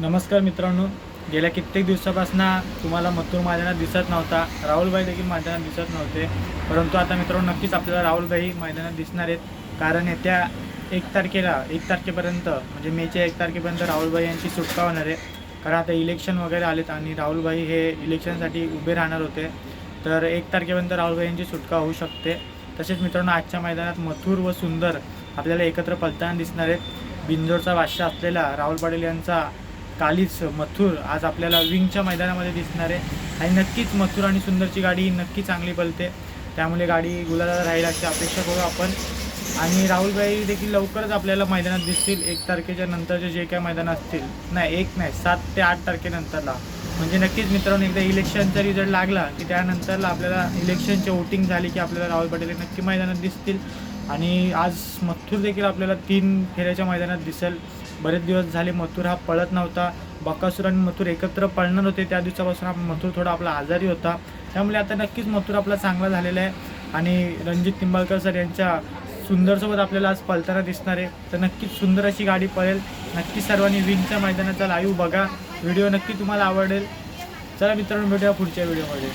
नमस्कार मित्रांनो. गेल्या कित्येक दिवसापासून तुम्हाला मथुर मैदानात दिसत नव्हता. राहुलबाई देखील मैदानात दिसत नव्हते. परंतु आता मित्रांनो नक्कीच आपल्याला राहुलबाई मैदानात दिसणार आहेत. कारण येत्या एक तारखेला एक तारखेपर्यंत म्हणजे मेच्या एक तारखेपर्यंत राहुलबाई यांची सुटका होणार आहे. कारण आता इलेक्शन वगैरे आलेत आणि राहुलबाई हे इलेक्शनसाठी उभे राहणार होते. तर एक तारखेपर्यंत राहुलबाई यांची सुटका होऊ शकते. तसेच मित्रांनो आजच्या मैदानात मथुर व सुंदर आपल्याला एकत्र पलताना दिसणार आहेत. बिंजोरचा बादशाह असलेला राहुल पाटील यांचा कालीच मथुर आज आपल्याला विंगच्या मैदानामध्ये दिसणार आहे. आणि नक्कीच मथुर आणि सुंदरची गाडी नक्की चांगली बलते त्यामुळे गाडी गुलाला राहील अशी अपेक्षा करू आपण. आणि राहुलबाई देखील लवकरच आपल्याला मैदानात दिसतील. एक तारखेच्या नंतरचे जे काय मैदान असतील. नाही एक नाही सात ते आठ तारखेनंतरला. म्हणजे नक्कीच मित्रांनो एकदा इलेक्शनचा रिझल्ट लागला की त्यानंतरला आपल्याला इलेक्शनची वोटिंग झाली की आपल्याला राहुल पटेल नक्की मैदानात दिसतील. आणि आज मथुर देखील आपल्याला तीन फेऱ्याच्या मैदानात दिसेल. बरेच दिवस झाले मथुर हा पळत नव्हता. बकासूर आणि मथुर एकत्र पळणार होते त्या दिवसापासून हा मथुर थोडा आपला आजारी होता. त्यामुळे आता नक्कीच मथुर आपला चांगला झालेला आहे. आणि रणजित निंबाळकर सर यांच्या सुंदरसोबत आपल्याला आज पळताना दिसणार आहे. तर नक्कीच सुंदर अशी गाडी पळेल. नक्कीच सर्वांनी विंगच्या मैदानाचा लाईव्ह बघा. व्हिडिओ नक्की तुम्हाला आवडेल. चला मित्रांनो भेटूया पुढच्या व्हिडिओमध्ये.